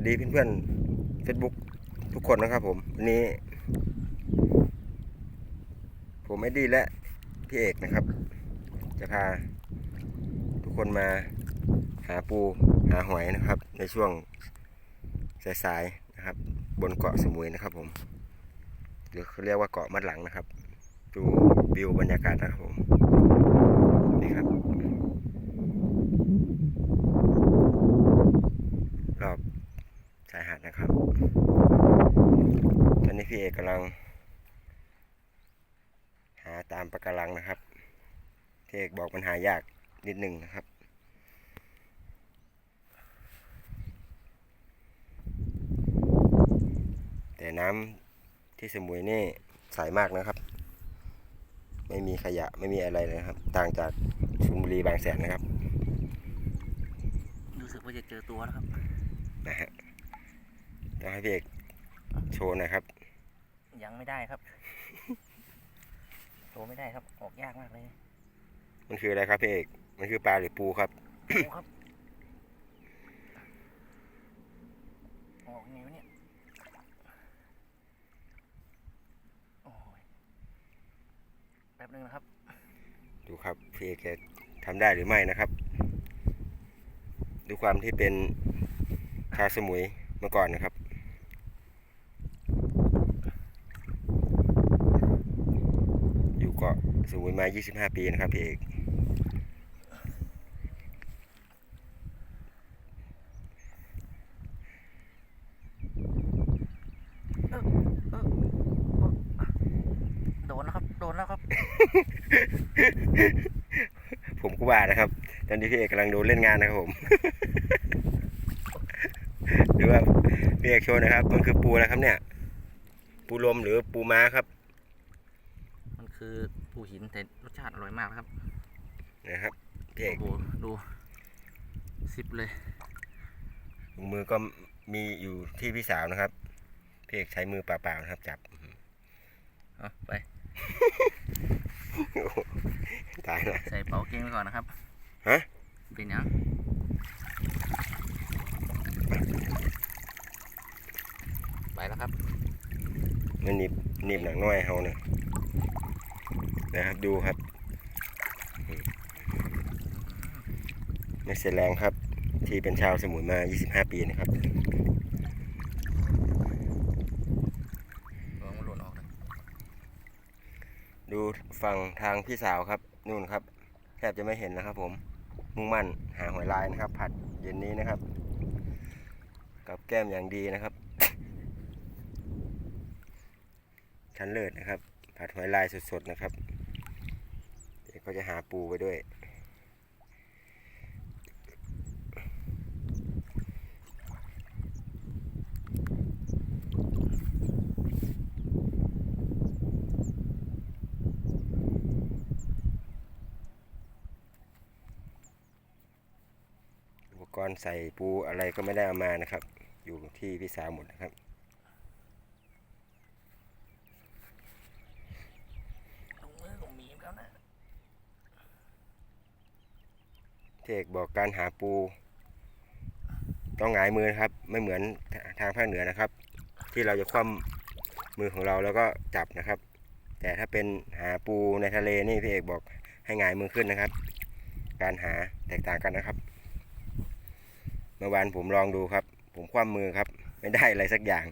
วัสดีเพื่อนๆ Facebook ทุกคนนะครับผม วันนี้ ผมไอดีและพี่เอกนะครับ จะพา ทุกคนมาหาปูหาหอยนะครับ ในช่วงสายๆนะครับ บนเกาะสมุยนะครับผมหรือเขาเรียกว่าเกาะมัดหลังนะครับ ดูวิวบรรยากาศนะครับผม นี่ครับ รอบชายหาด นะครับ ตอนนี้พี่เอกกำลัง หาตามปะการังนะครับพี่เอกบอกมันหายากนิดหนึ่งนะครับแต่น้ำที่สมุยนี่ใสมากนะครับ ไม่มีขยะไม่มีอะไรเลยนะครับ ต่างจากชลบุรีบางแสนนะครับ รู้สึกว่าจะเจอตัวนะครับนะฮะ ต้องให้พี่เอกโชว์หนะครับ ยังไม่ได้ครับโตไม่ได้ครับ ออกยากมากเลยมันคืออะไรครับพี่เอกมันคือปลาหรือปูครับโอ้ครับออกไงวะเนี่ยโอ้ยแป๊บนึงนะครับ ดูครับพี่เอกจะทำได้หรือไม่นะครับดูความที่เป็นชาวสมุยเมื่อก่อนนะครับ อยู่ เกาะสมุยมา 25 ปีนะครับพี่เอกโดนแล้วครับ โดนแล้วครับ ผมก็ว่านะครับ ตอนนี้พี่เอกกำลังโดูเล่นงานนะครับผม ดูว่าพี่เอกโชว์นะครับ มันคือปูอะครับเนี่ย ปูลมหรือปูม้าครับ มันคือ หินแต่รสชาติอร่อยมากนะครับนะครับพี่เอกโอ้โหดูสิบเลยถุงมือก็มีอยู่ที่พี่สาวนะครับพี่เอกใช้มือเปล่าๆนะครับ จับเอาไป โอ้โหตายละใส่เป๋าเกงไว้ก่อนนะครับ ฮะเป็นยังไปแล้วครับ มันหนีบหนีบหนังน้อยเฮาเนี่ย นะครับดูครับอืมไม่เสียแรงครับ ที่เป็นชาวสมุยมา 25 ปีนะครับลองมันหล่นออกเลยดูฝั่งทางพี่สาวครับนู่นครับแทบจะไม่เห็นนะครับ ผมมุ่งมั่นหาหอยลายนะครับ ผัดเย็นนี้นะครับ กับแก้มอย่างดีนะครับ ชั้นเลิศนะครับ ผัดหอยลายสดๆนะครับเดี๋ยว ก็จะหาปูไปด้วย อุปกรณ์ใส่ปูอะไรก็ไม่ได้เอามานะครับ อยู่ที่พี่สาวหมดนะครับ ลงมือลงมีมแล้วนะ เทกบอกการหาปู ต้องหงายมือนะครับ ไม่เหมือนทางภาคเหนือนะครับ ที่เราจะคว่ำมือของเราแล้วก็จับนะครับ แต่ถ้าเป็นหาปูในทะเลนี่พี่เอกบอกให้หงายมือขึ้นนะครับ การหาแตกต่างกันนะครับ เมื่อวานผมลองดูครับ ผมคว่ำมือครับ ไม่ได้อะไรสักอย่าง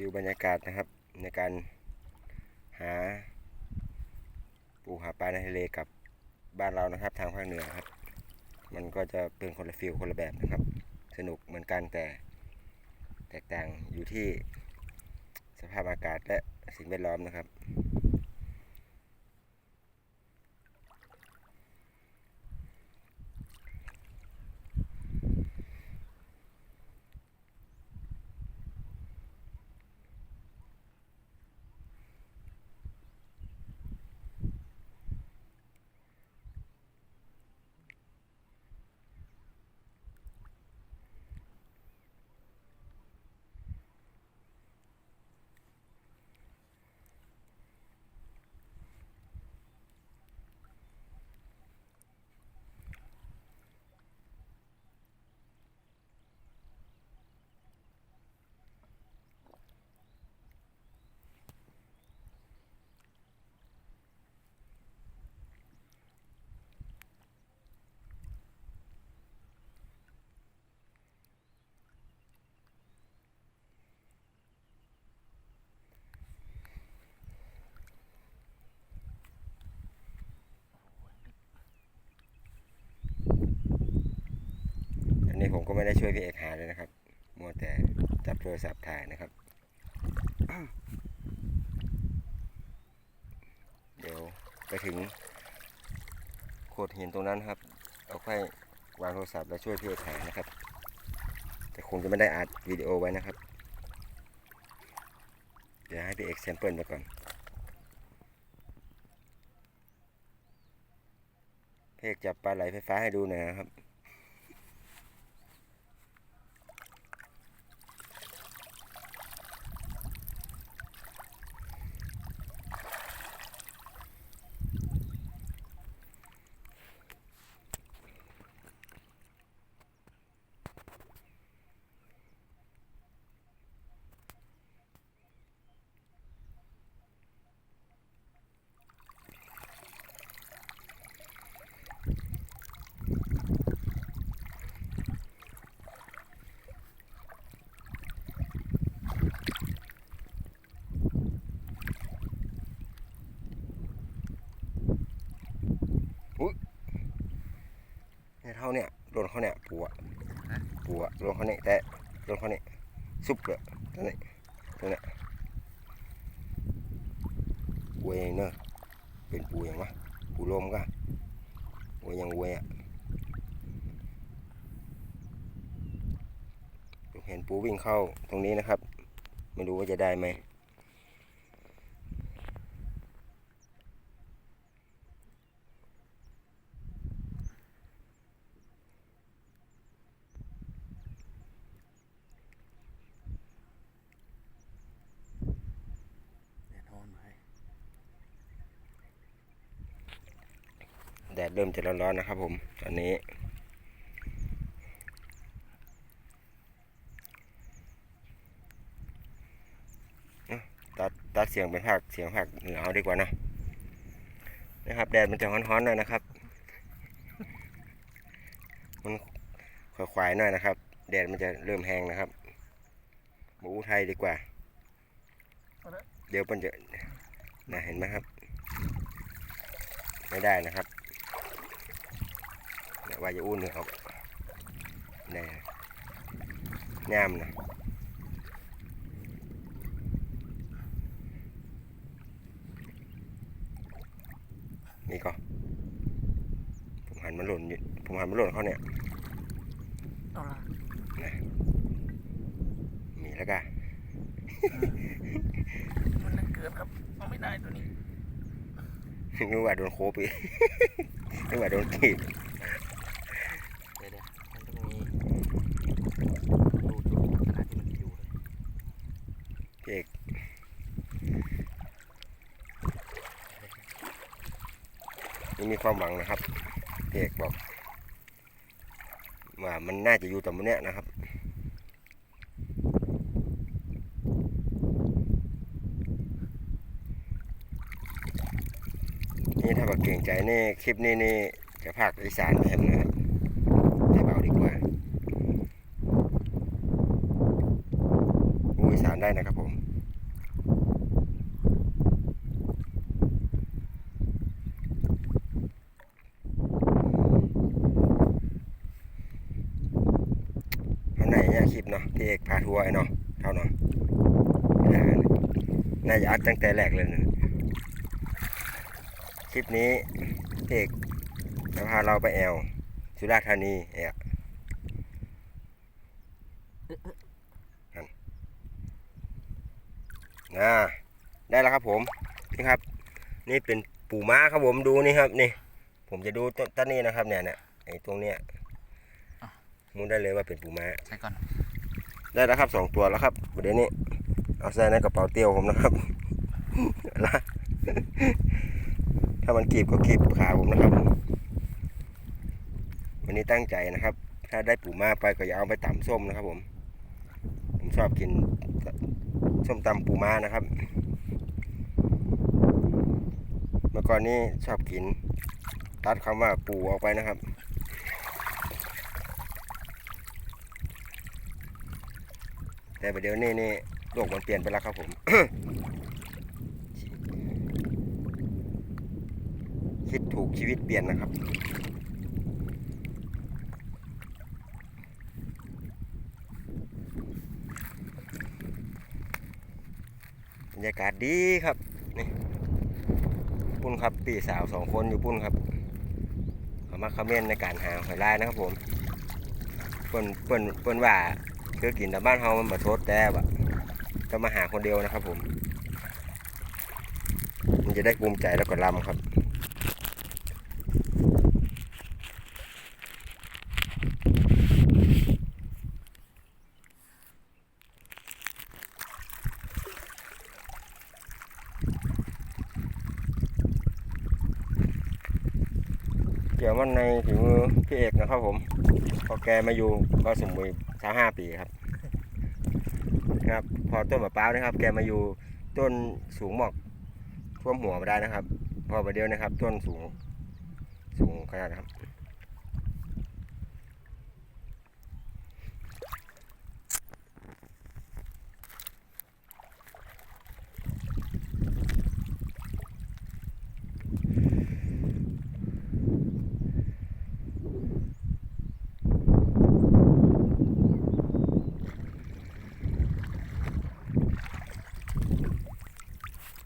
ฟิลบรรยากาศนะครับในการหาปูหาปลาในทะเลกับบ้านเรานะครับ ทางภาคเหนือครับ มันก็จะเป็นคนละฟิลคนละแบบนะครับ สนุกเหมือนกันแต่แตกต่างอยู่ที่สภาพอากาศและสิ่งแวดล้อมนะครับ นี้ผมก็ไม่ได้ช่วยพี่เอกหาเลยนะครับ มัวแต่จับโทรศัพท์ถ่ายนะครับ เดี๋ยวไปถึงโขดหินตรงนั้นครับ เอาค่อยวางโทรศัพท์แล้วช่วยพี่เอกหานะครับ แต่คงจะไม่ได้อัดวิดีโอไว้นะครับ เดี๋ยวให้พี่เอกแซมเปิลไปก่อนพี่เอกจับปลาไหลไฟฟ้าให้ดูหน่อยนะครับ เนี่ยเท่า เนี่ยโดนเขาเนี่ยปูอะปูอะโดนเขาเนี่ยแต่โดนเขาเนี่ยซุปเลยตรงนี้ตรงเนี้ยเวยเนอะเป็นปูอย่างวะปูลมก็เวยยังเวยอะผมเห็นปูวิ่งเข้าตรงนี้นะครับ ไม่รู้ว่าจะได้ไหม แดดร้อนไหม แดด เริ่มจะร้อนๆนะครับผมตอนนี้ ตัดตัดเสียงเป็นภาคเสียงภาคเหนือเอาดีกว่านะนะครับ แดดมันจะร้อนๆหน่อยนะครับ มันควายๆหน่อยนะครับ แดดมันจะเริ่มแห้งนะครับหมูไทยดีกว่า เดี๋ยวมันจะนะเห็นไหมครับ ไม่ได้นะครับเนี่ย ว่าจะอู้เหนือออกนี่ย่ามนะนี่ก็ผมหันมาหล่นอยู่ผมหันมาหล่นเขาเนี่ยเอาละมีแล้วก็มันน่าเกินครับเอาไม่ได้ตัวนี้นึกว่าโดนโคบอีกนึกว่าโดนขีด เดี๋ยวเดี๋ยวมันต้องมีดูดูขนาดที่มันอยู่เลย พี่เอกนี่ มีความหวังนะครับเอกบอกว่ามันน่าจะอยู่ตรงเนี้นะครับนี่ถ้าบอกเก่งใจนี่คลิปนี้นี่จะภาคอีสานแทนนะครับจะเบาดีกว่าอู้อีสานได้นะครับผม อันไหนเนี่ยคลิปเนาะพี่เอกพาทัวร์ไอ้เนาะเท่าเนาะน่าจะอัดตั้งแต่แรกเลยนะคลิปนี้พี่เอกจะพาเราไปแอวสุราษฎร์ธานีเอะนั่นนะได้แล้วครับผมนี่ครับ นี่เป็นปูม้าครับผมดูนี่ครับนี่ ผมจะดูต้นต้นนี้นะครับเนี่ยเนี่ยไอ้ตรงเนี้ย มุนได้เลยว่าเป็นปูม้าใส่ก่อน ได้แล้วครับสองตัวแล้วครับเดี๋ยวนี้เอาใส่ในกระเป๋าเตียวผมนะครับละถ้ามันกีบก็กีบขาผมนะครับ วันนี้ตั้งใจนะครับ ถ้าได้ปูมาไปก็อย่าเอาไปตำส้มนะครับ ผม ผมชอบกินส้มตำปูม้านะครับ เมื่อก่อนนี้ชอบกิน ตัดคำว่าปูออกไปนะครับ แต่เดี๋ยวนี้นี่โลกมันเปลี่ยนไปแล้วครับผม คิดถูกชีวิตเปลี่ยนนะครับบรรยากาศดีครับนี่ปุ่นครับปี่สาวสองคนอยู่ปุ่นครับขมักขม้นในการหาหอยลายนะครับผมเปิ่นเปิ่นเปิ่นว่า คือกินแต่บ้านเฮามันบ่ทดแต่ว่าก็มาหาคนเดียวนะครับผม มันจะได้ภูมิใจแล้วก็ลำครับ เกี่ยวมันในฝีมือพี่เอกนะครับผม พอแกมาอยู่ก็สมมุติ สาห้าปีครับนะครับ พอต้นมะพร้าวนะครับ แกมาอยู่ต้นสูงหมอกท่วมหัวมาได้นะครับ พอประเดี๋ยวนะครับ ต้นสูงสูงขนาดครับ เ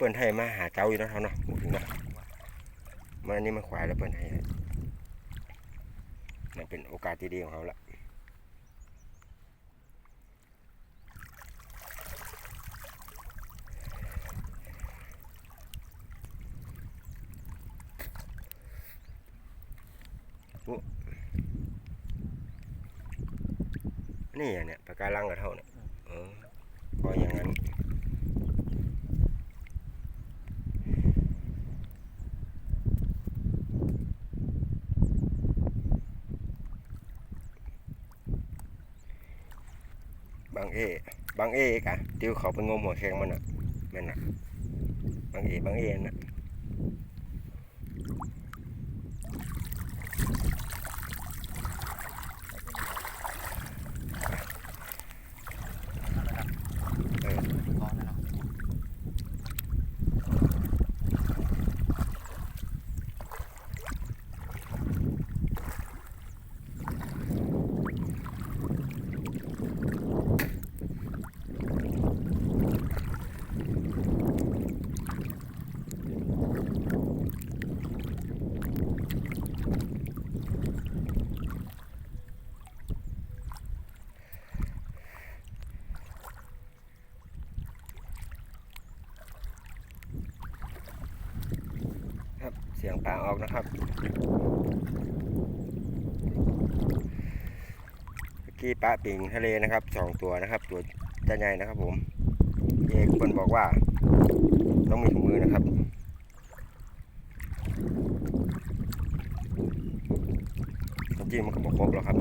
ปิดให้มาหาเจ้าอยู่นะเขาเนาะพูดถึงนะมันอันนี้มันขวายแล้วเปิดให้นั่นเป็นโอกาสที่ดีของเขาละนี่เนี่ยปากการังกับเท่าเนี่ยเออพออย่างนั้น เอบางเอกะติวเขาไปงมหัวแข็งมันอะแม่นอะบางเอบางเอน่ะเออ ก้อนแล้วเนาะ ต่างๆออกนะครับกี้ปลาปิงทะเลนะครับสองตัวนะครับ ตัวจะใหญ่นะครับผมเอกคนบอกว่า ต้องมีถุงมือนะครับจริงๆมันก็บอกครบแล้วครับ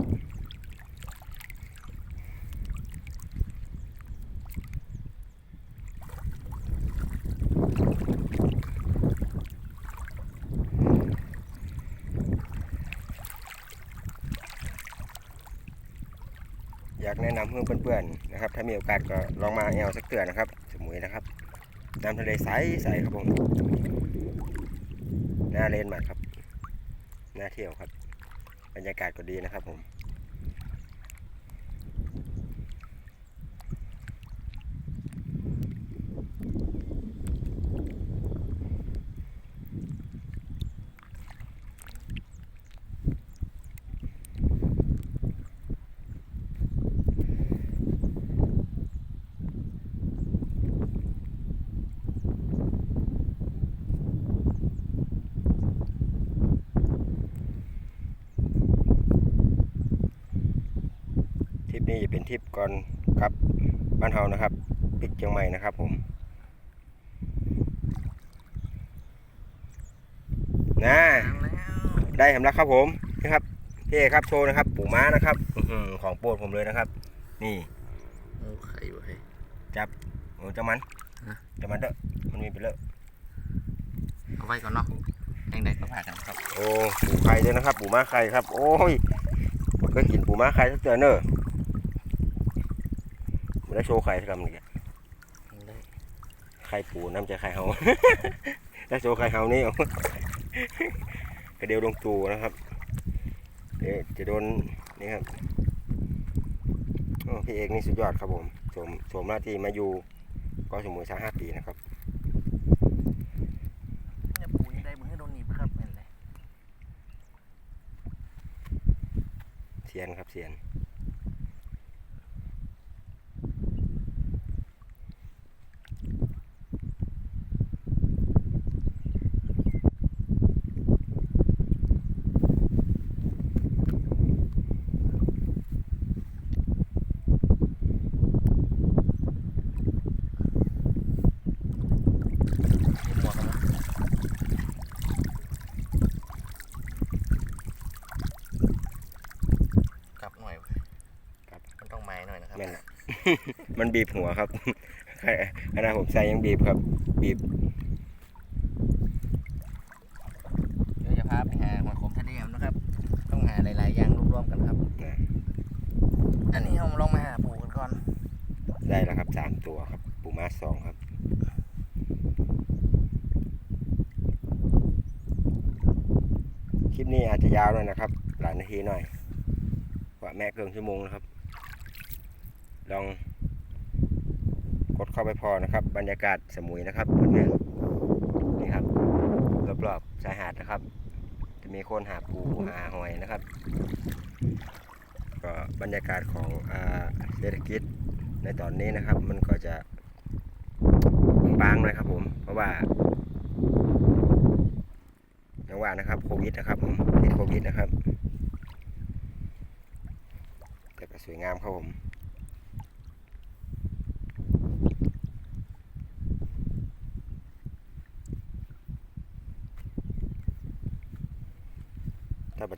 อยากแนะนำเพื่อนเพื่อนๆนะครับ ถ้ามีโอกาสก็ลองมาแอลสักเตือนนะครับ สมุยนะครับน้ำทะเลใสใสครับผมน่าเล่นมากครับน่าเที่ยวครับ บรรยากาศก็ดีนะครับผม เป็นทริปก่อนกลับบ้านเฮานะครับปิกเชียงใหม่นะครับผมนะน้ำแล้วได้สำแล้วครับผมนี่ครับพี่เอกครับโชว์นะครับ ปูม้านะครับอื้อหือของโปรดผมเลยนะครับ นี่โอ้ไข่เว้ยโอ้เจ้ามันฮะเจ้ามันเด้อมันมีไปเลอะเอาไว้ก่อนเนาะยังไงก็ผ่ากันครับ โอ้ปูไข่ด้วยนะครับ ปูม้าไข่ครับ โอ้ยผมเคยกินปูม้าไข่สักเตือนเนอะ ไม่ได้โชว์ไข่สักคำหนึ่งยังได้ไข่ปูน้ำใจไข่เฮาได้โชว์ไข่เฮานี่เอากระเดียวลงตูนะครับเดี๋ยวจะโดนนี่ครับโอ้พี่เอกนี่สุดยอดครับผมสวมสวมหน้าที่มาอยู่ก็สมุนสักห้าปีนะครับเนี่ยปูนี่ได้มือให้โดนหนีบครับนั่นแหละเซียนครับเซียน มีหมวกกันนะกลับหน่อยเว้ย ครับ มันต้องไม้หน่อยนะครับ แม่นอะ มันบีบหัวครับขณะผมใส่ยังบีบครับ บีบเดี๋ยวจะพาไปหาหอยขมทะเลมนะครับ ต้องหาหลาย ๆ อย่างรวมๆกันครับนะอันนี้เราลองมาหาปูกันก่อน ได้แล้วครับสามตัวครับ ปูม้าสองครับคลิปนี้อาจจะยาวหน่อยนะครับ หลายนาทีหน่อยกว่าแม่เกินชั่วโมงนะครับ ลองกดเข้าไปพอนะครับ บรรยากาศสมุยนะครับเพื่อนๆนี่ครับรอบๆชายหาดนะครับ จะมีคนหาปูหาหอยนะครับ ก็บรรยากาศของอเศรษฐกิจในตอนนี้นะครับ มันก็จะบางๆหน่อยครับผม เพราะว่าอย่างว่านะครับโควิดนะครับผมติดโควิดนะครับแต่ก็สวยงามครับผม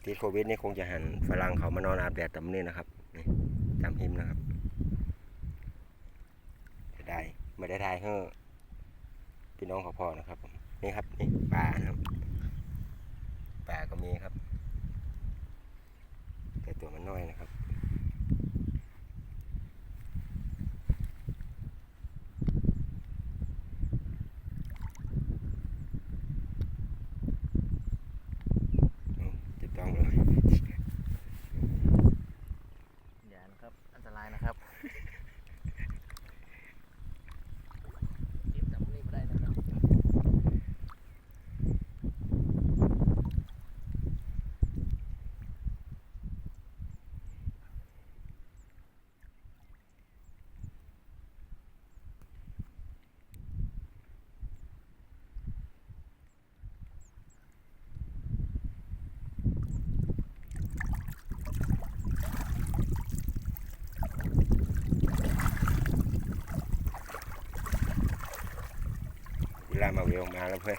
ติดโควิดนี่คงจะหันฝรั่งเขามานอนอาบแดดตำนี่นะครับนี่ตามหิมนะครับจะได้ไม่ได้ทายเฮ้อพี่น้องขอพอนะครับนี่ครับนี่ป่านะครับป่าก็มีครับ แต่ตัวมันน้อยนะครับ อืมจะต้องเลย อย่านะครับ อันตรายนะครับเก็บจับนี่ไม่ได้นะครับ เว ลามาเวลมาแล้วเพื่อน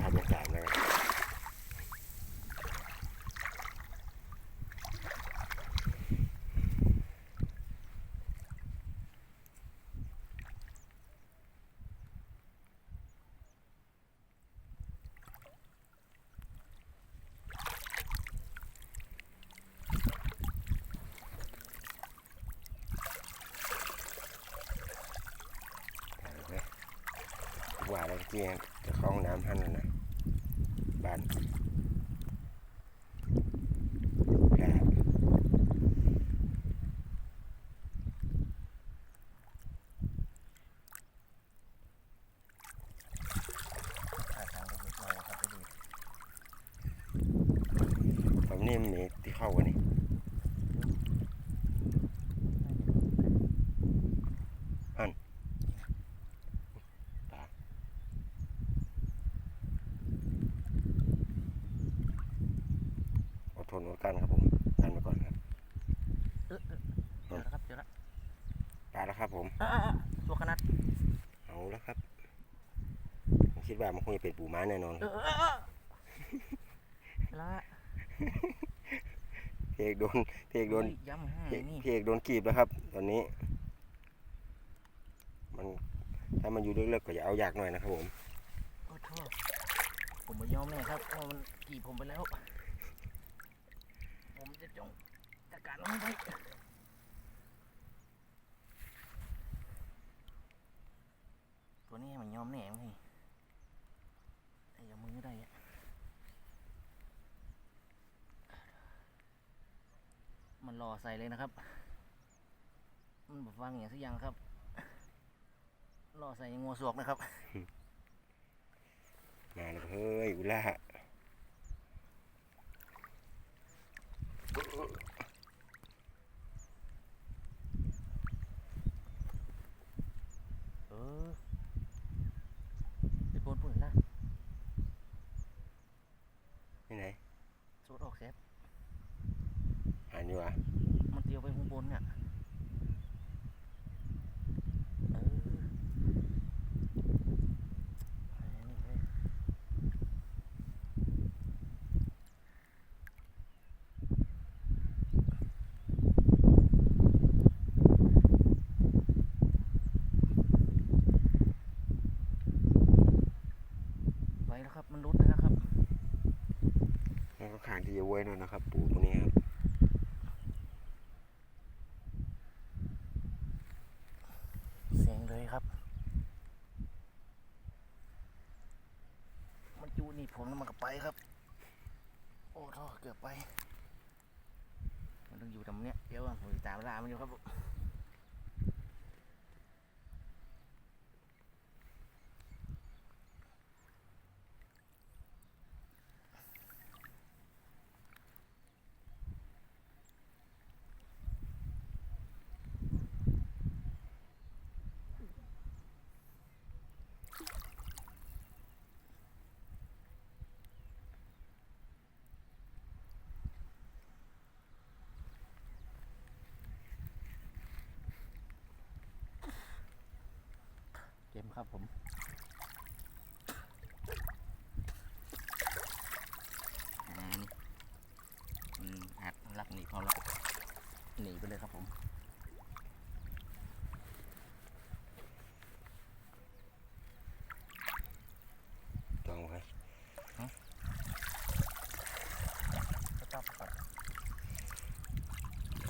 ภาพบรรยากาศนะครับ ว่าแล้วเมื่อกี้จะเข้าห้องน้ำท่านนะบ้านครับ หาทางลงนิดหน่อยนะครับให้ดี ตอนนี้มันมีที่เข้ากันนี่อันปลา ท นอดกลั้นครับผมกันไปก่อนครับเออเออเจอแล้วครับเจอแล้วปลาแล้วครับผมอะอะอะตัวขนาดเอาแล้วครับผมคิดว่ามันคงจะเป็นปูม้าแน่นอนเออเออเออละพี่เอกโดนพี่เอกโดนอุ้ยย้ำให้พี่นี่พี่เอกโดนกีบแล้วครับ ตอนนี้ มันถ้ามันอยู่ลึกๆก็อย่าเอายากหน่อยนะครับผมโอ้โทษผมไม่ยอมเลยครับเพราะมันกี่ผมไปแล้ว ผมจะจงจัดการมันให้ได้ตัวนี้มันยอมแน่ไหมไอ้ยมือได้อะมันรอใส่เลยนะครับ มันบอกฟังอย่างสักอย่างครับ รอใส่งัวสวกนะครับ มาแล้วเฮ้ยอุล่า เออไปโกนปุ่นละ ที่ไหน สูดออกแซบ อ่านอยู่วะ มันเตียวไปข้างบนเนี่ยเอออันนี้เว้ยไปแล้วครับ มันรุดแล้วนะครับ มัน การที่จะไว้นั่นนะครับ ปูตรงนี้ครับเสียงเลยครับ มันจูนี่ผมแล้วมันก็ไปครับ โอ้ท่อเกือบไป มันต้องอยู่ตรงเนี้ยเดี๋ยวผมตามเวลามันอยู่ครับ เกมครับผมอ่านี่มันหัดลักหนีพอแล้วหนีไปเลย ครับผม